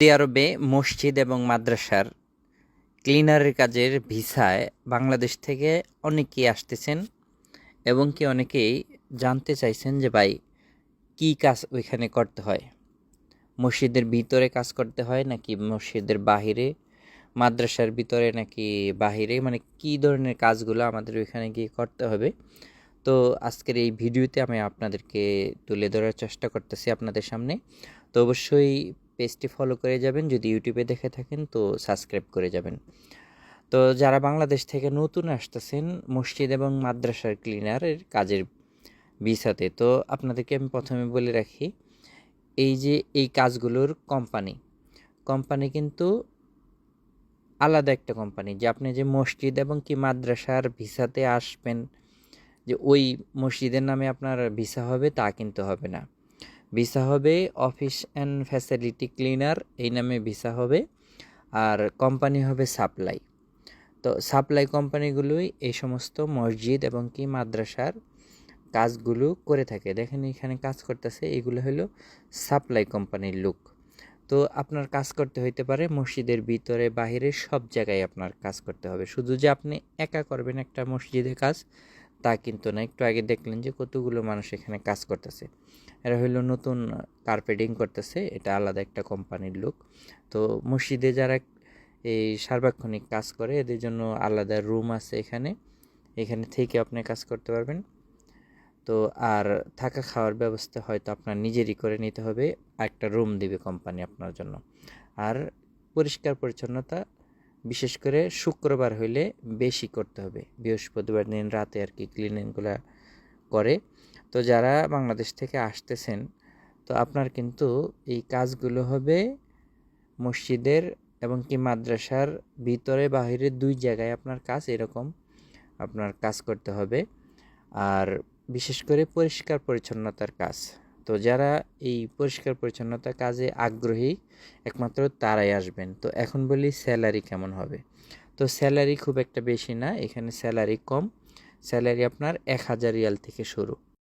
Saudi আরবে মসজিদ এবং মাদ্রাসার ক্লিনারের কাজের ভিসায় বাংলাদেশ থেকে অনেকেই আসতেছেন এবং কি অনেকেই জানতে চাইছেন যে, ভাই, কী কাজ ওইখানে করতে হয়? মসজিদের ভিতরে কাজ করতে হয় নাকি মসজিদের বাহিরে? মাদ্রাসার ভিতরে নাকি বাহিরে? মানে কী ধরনের কাজগুলো আমাদের ওইখানে গিয়ে করতে হবে? তো আজকের এই ভিডিওতে আমি আপনাদেরকে তুলে ধরার চেষ্টা করতেছি আপনাদের সামনে। তো অবশ্যই পেজটি ফলো করে যাবেন, যদি ইউটিউবে দেখে থাকেন তো সাবস্ক্রাইব করে যাবেন। তো যারা বাংলাদেশ থেকে নতুন আসতেছেন, মসজিদ এবং মাদ্রাসার ক্লিনারের কাজের ভিসাতে, তো আপনাদেরকে আমি প্রথমে বলে রাখি, এই যে এই কাজগুলোর কোম্পানি কোম্পানি কিন্তু আলাদা একটা কোম্পানি যে আপনি যে মসজিদ এবং কি মাদ্রাসার ভিসাতে আসবেন, যে ওই মসজিদের নামে আপনার ভিসা হবে তা কিন্তু হবে না। ভিসা হবে অফিস অ্যান্ড ফ্যাসিলিটি ক্লিনার, এই নামে ভিসা হবে। আর কোম্পানি হবে সাপ্লাই। তো সাপ্লাই কোম্পানিগুলোই এই সমস্ত মসজিদ এবং কি মাদ্রাসার কাজগুলো করে থাকে। দেখেন এখানে কাজ করতেছে, এগুলো হলো সাপ্লাই কোম্পানির লুক। তো আপনার কাজ করতে হইতে পারে মসজিদের ভিতরে, বাহিরে, সব জায়গায় আপনার কাজ করতে হবে। শুধু যে আপনি একা করবেন একটা মসজিদে কাজ তা কিন্তু না। একটু আগে দেখলেন যে কতগুলো মানুষ এখানে কাজ করতেছে। এরা হইল নতুন কার্পেটিং করতেছে। এটা আলাদা একটা কোম্পানির লোক। তো মসজিদে যারা এই সার্বক্ষণিক কাজ করে, এদের জন্য আলাদা রুম আছে এখানে। এখানে থেকে আপনি কাজ করতে পারবেন। তো আর থাকা খাওয়ার ব্যবস্থা হয়তো আপনার নিজেরই করে নিতে হবে। একটা রুম দিবে কোম্পানি আপনার জন্য। আর পরিষ্কার পরিচ্ছন্নতা বিশেষ করে শুক্রবার হইলে বেশি করতে হবে। বৃহস্পতিবার দিন রাতে আর কি ক্লিনিংগুলো করে। তো যারা বাংলাদেশ থেকে আসতেছেন, তো আপনার কিন্তু এই কাজগুলো হবে মসজিদের এবং কি মাদ্রাসার ভিতরে বাহিরে দুই জায়গায় আপনার কাজ এরকম আপনার কাজ করতে হবে। আর বিশেষ করে পরিষ্কার পরিচ্ছন্নতার কাজ। তো যারা এই পরিষ্কার পরিচ্ছন্নতা কাজে আগ্রহী, একমাত্র তারাই আসবেন। তো এখন বলি স্যালারি কেমন হবে? তো স্যালারি খুব একটা বেশি না, এখানে স্যালারি কম। স্যালারি আপনার এক হাজার রিয়াল থেকে শুরু।